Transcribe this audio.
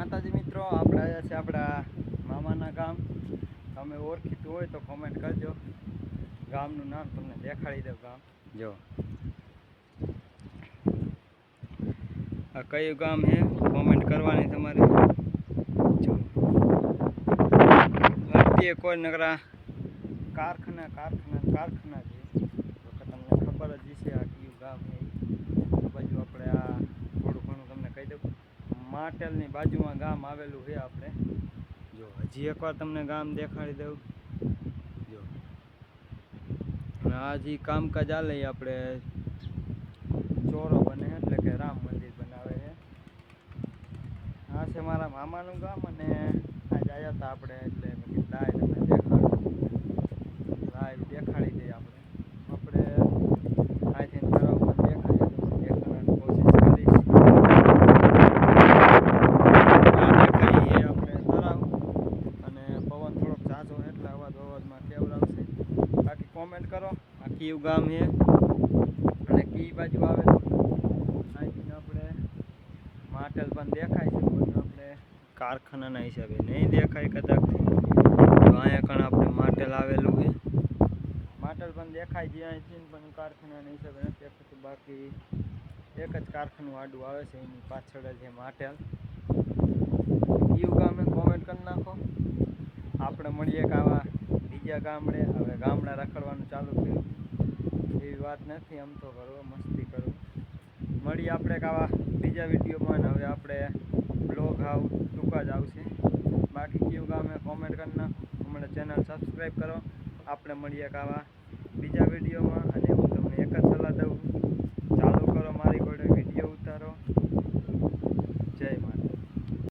માતાજી મિત્રો, આપણે આવ્યા છે આપણા મામાના ગામ. તમે ઓળખીતું હોય તો કોમેન્ટ કરજો. ગામનું નામ તમને દેખાડી દઉં ગામ. જો. આ કયું ગામ છે? કોમેન્ટ કરવાની તમારે. લાગતી કોઈ નકરા કારખાના કારખાના કારખાના છે. તો કે તમને ખબર જ છે આ કયું ગામ છે ઈ. આ બાજુ આપણે આ થોડું ઘણું તમને કહી દઉં માટેલની બાજુમાં ગામ આવેલું છે આપણે. જો, હજી એકવાર તમને ગામ દેખાડી દઉં. જો. અને કામકાજ આલે આપણે ચોરો બને એટલે કે રામ મંદિર બનાવે છે. આ છે મારા મામાનું ગામ અને આજ આવ્યા હતા આપણે એટલે મેં કીધું લાય તમને દેખાડું લાઈવ દેખાડી દઈએ આપણે આપણે અહીંથી તળાવ પણ દેખાય છે, તો દેખાડવાની કોશિશ કરીશ આ દેખાય એ આપણે તળાવ અને પવન થોડોક ઝાઝો છે એટલે અવાજ આવશે બાકી કોમેન્ટ કરો. આ કયું ગામ છે. અને કઈ બાજુ આવેલું અહીંથી આપણે માટેલ પણ દેખાય છે. પણ આપણે કારખાનાના હિસાબે. નહીં દેખાય કદાચ. અહીંયા કણ આપણે માટેલ આવેલું છે. માટેલ પણ દેખાય છે અહીંથી પણ કારખાનાના હિસાબે નથી દેખાતું. બાકી એક જ કારખાનું આડું આવે છે. એની પાછળ જ માટેલ કયું ગામે કોમેન્ટ કરી નાખો. આપણે મળીએ કે આવા બીજા ગામડે, હવે ગામડા રખડવાનું ચાલુ કર્યું. એવી વાત નથી આમ તો કરો મસ્તી કરું. મળીએ આપણે આવા બીજા વિડીયોમાં હવે આપણે બ્લોગ આવ ટૂંકા જ આવશે. બાકી કયું ગામે કોમેન્ટ કરી નાખો. હમણાં ચેનલ સબસ્ક્રાઈબ કરો. આપણે મળીએ આવા બીજા વિડીયોમાં.